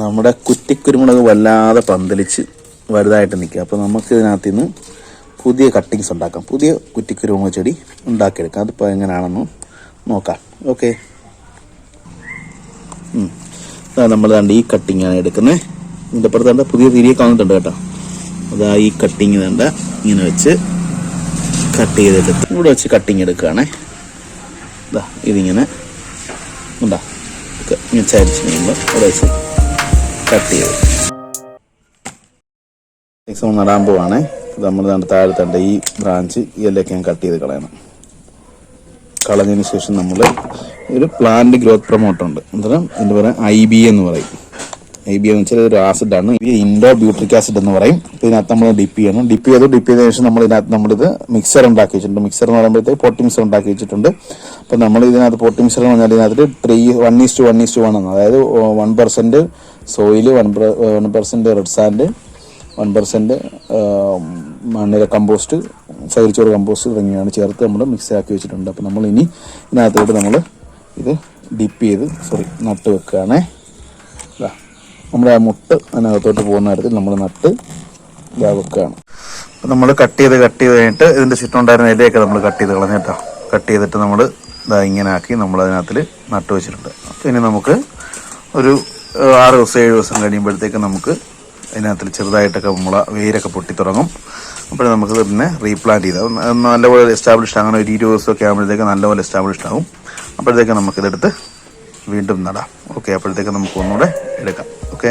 നമ്മുടെ കുറ്റിക്കുരുമുളക് വല്ലാതെ പന്തലിച്ച് വലുതായിട്ട് നിൽക്കുക. അപ്പോൾ നമുക്ക് ഇതിനകത്ത് നിന്ന് പുതിയ കട്ടിങ്സ് ഉണ്ടാക്കാം. പുതിയ കുറ്റിക്കുരുമുളക് ചെടി ഉണ്ടാക്കിയെടുക്കാം. അതിപ്പോൾ എങ്ങനെയാണെന്ന് നോക്കാം. ഓക്കെ നമ്മൾ കണ്ട് ഈ കട്ടിങ്ങാണ് എടുക്കുന്നത് ഇതിന്റെ അപ്പുറത്ത് കണ്ട പുതിയ തിരിയൊക്കെ വന്നിട്ടുണ്ട് കേട്ടോ. അതാ ഈ കട്ടിങ് കണ്ട ഇങ്ങനെ വെച്ച് കട്ട് ചെയ്തെടുത്ത് ഇവിടെ വെച്ച് കട്ടിങ് എടുക്കുകയാണേ. ഇതാ ഇതിങ്ങനെ. ഉണ്ടാ? ഇങ്ങനെ ചരിച്ച് കഴിയുമ്പോൾ ഇവിടെ വെച്ച് കട്ട് ചെയ്ത്. നമ്മൾ നടാൻ പോവാണേ. നമ്മൾ നമ്മുടെ താഴെത്തേണ്ട ഈ ബ്രാഞ്ച് ഇലയൊക്കെ ഞാൻ കട്ട് ചെയ്ത് കളയണം. കളഞ്ഞതിന് ശേഷം നമ്മൾ ഒരു പ്ലാന്റ് ഗ്രോത്ത് പ്രൊമോട്ടുണ്ട് എന്താ പറയുക? പറയാം ഐ ബി എന്ന് പറയും. ബി എന്ന് വെച്ചാൽ ഒരു ആസിഡാണ് ഇൻഡോ ബ്യൂട്രിക് ആസിഡ് എന്ന് പറയും. ഇതിനകത്ത് നമ്മൾ ഡിപ്പ് ചെയ്യണം. ഡിപ്പ് ചെയ്തു ഡിപ്പ് ചെയ്തതിനു ശേഷം നമ്മൾ ഇതിനകത്ത് നമ്മളിത് മിക്സർ ഉണ്ടാക്കി വെച്ചിട്ടുണ്ട്. മിക്സർ എന്ന് പറയുമ്പോഴത്തേക്ക് പൊട്ടി മിക്സർ ഉണ്ടാക്കി വെച്ചിട്ടുണ്ട്. അപ്പോൾ നമ്മൾ ഇതിനകത്ത് പൊട്ടി മിക്സർ എന്ന് പറഞ്ഞാൽ ഇതിനകത്ത് three one is two one is two one ആണ്. അതായത് one percent soil one one percent red sand one percent മണ്ണിര കമ്പോസ്റ്റ് ചകിരിച്ചോറ് കമ്പോസ്റ്റ് തുടങ്ങിയാണ് ചേർത്ത് നമ്മൾ മിക്സ് ആക്കി വെച്ചിട്ടുണ്ട്. അപ്പോൾ നമ്മൾ ഇനി ഇതിനകത്തോട്ട് നമ്മൾ ഇത് ഡിപ്പ് ചെയ്ത് സോറി നട്ട് വെക്കുകയാണേ. നമ്മുടെ ആ മുട്ട് അതിനകത്തോട്ട് പോകുന്ന തരത്തിൽ നമ്മൾ നട്ട് ഇതാ വെക്കുകയാണ് അപ്പം നമ്മൾ കട്ട് ചെയ്ത് കട്ട് ചെയ്ത് കഴിഞ്ഞിട്ട് ഇതിന്റെ ചുറ്റുണ്ടായിരുന്ന ഇലയൊക്കെ നമ്മൾ കട്ട് ചെയ്ത് കളഞ്ഞു കേട്ടോ. കട്ട് ചെയ്തിട്ട് നമ്മൾ ഇതാ ഇങ്ങനെ ആക്കി നമ്മൾ അതിനകത്തിൽ നട്ട് വെച്ചിട്ടുണ്ട്. അപ്പോൾ ഇനി നമുക്ക് ഒരു ആറ് ദിവസം ഏഴ് ദിവസം കഴിയുമ്പോഴത്തേക്ക് നമുക്ക് അതിനകത്ത് ചെറുതായിട്ടൊക്കെ മുള വേരൊക്കെ പൊട്ടി തുടങ്ങും. അപ്പോൾ നമുക്ക് പിന്നെ റീപ്ലാന്റ് ചെയ്ത് നല്ലപോലെ എസ്റ്റാബ്ലിഷ്ഡ് അങ്ങനെ ഒരു ഇരുപത് ദിവസമൊക്കെ ആകുമ്പോഴത്തേക്ക് നല്ലപോലെ എസ്റ്റാബ്ലിഷ്ഡ് ആകും അപ്പോഴത്തേക്ക് നമുക്കിതെടുത്ത് വീണ്ടും നടാം. ഓക്കെ അപ്പോഴത്തേക്ക് നമുക്ക് ഒന്നുകൂടെ എടുക്കാം. ഓക്കെ